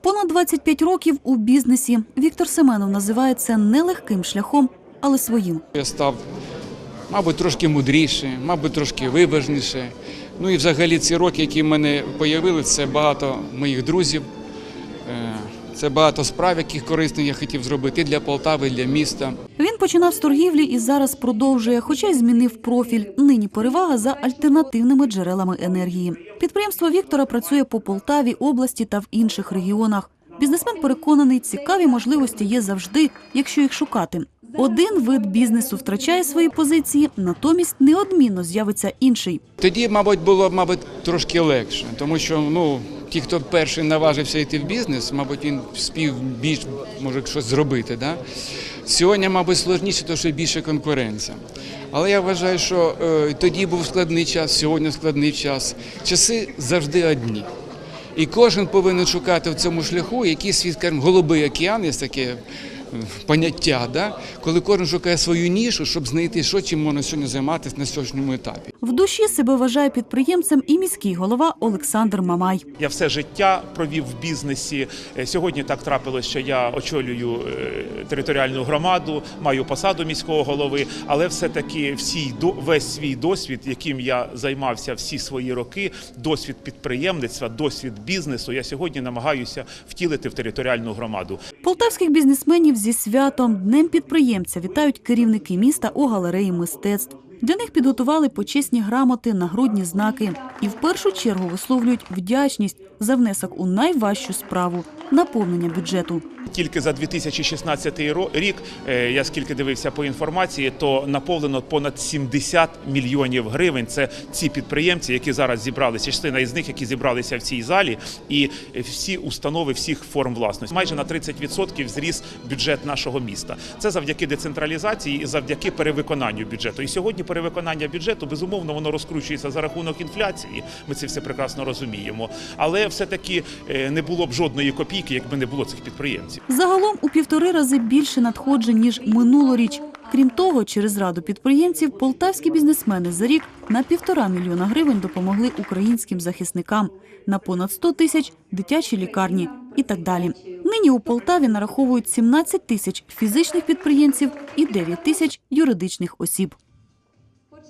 Понад 25 років у бізнесі Віктор Семенов називає це не легким шляхом, але своїм. Я став, мабуть, трошки мудріше, мабуть, трошки виважніше. Ну і взагалі ці роки, які в мене появили, це багато моїх друзів, е, це багато справ, яких корисних я хотів зробити для Полтави, для міста. Він починав з торгівлі і зараз продовжує, хоча й змінив профіль. Нині перевага за альтернативними джерелами енергії. Підприємство Віктора працює по Полтаві, області та в інших регіонах. Бізнесмен переконаний, цікаві можливості є завжди, якщо їх шукати. Один вид бізнесу втрачає свої позиції, натомість неодмінно з'явиться інший. Тоді, мабуть, було мабуть, трошки легше, тому що ну, ті, хто перший наважився йти в бізнес, мабуть, він спів більш може щось зробити. Да? Сьогодні, мабуть, складніше, тому що більше конкуренція. Але я вважаю, що е, тоді був складний час, сьогодні складний час. Часи завжди одні. І кожен повинен шукати в цьому шляху якийсь скажімо, голубий океан, є таке е, поняття, да? коли кожен шукає свою нішу, щоб знайти, що чим можна сьогодні займатися на сьогоднішньому етапі. В душі себе вважає підприємцем і міський голова Олександр Мамай. Я все життя провів в бізнесі. Е, Сьогодні так трапилось, що я очолюю е, територіальну громаду, маю посаду міського голови, але все-таки всій весь свій досвід, яким я займався всі свої роки, досвід підприємництва, досвід бізнесу, я сьогодні намагаюся втілити в територіальну громаду. Полтавських бізнесменів зі святом Днем підприємця вітають керівники міста у галереї мистецтв. Для них підготували почесні грамоти, нагрудні знаки і в першу чергу висловлюють вдячність за внесок у найважчу справу наповнення бюджету. Тільки за 2016 ро- рік, е, я скільки дивився по інформації, то наповнено понад 70 мільйонів гривень. Це ці підприємці, які зараз зібралися, частина із них, які зібралися в цій залі, і всі установи всіх форм власності. Майже на 30% зріс бюджет нашого міста. Це завдяки децентралізації і завдяки перевиконанню бюджету. І сьогодні перевиконання бюджету безумовно воно розкручується за рахунок інфляції. Ми це все прекрасно розуміємо. Але все таки не було б жодної копійки, якби не було цих підприємців. Загалом у півтори рази більше надходжень ніж минулоріч. Крім того, через раду підприємців полтавські бізнесмени за рік на півтора мільйона гривень допомогли українським захисникам, на понад 100 тисяч дитячі лікарні і так далі. Нині у Полтаві нараховують 17 тисяч фізичних підприємців і 9 тисяч юридичних осіб.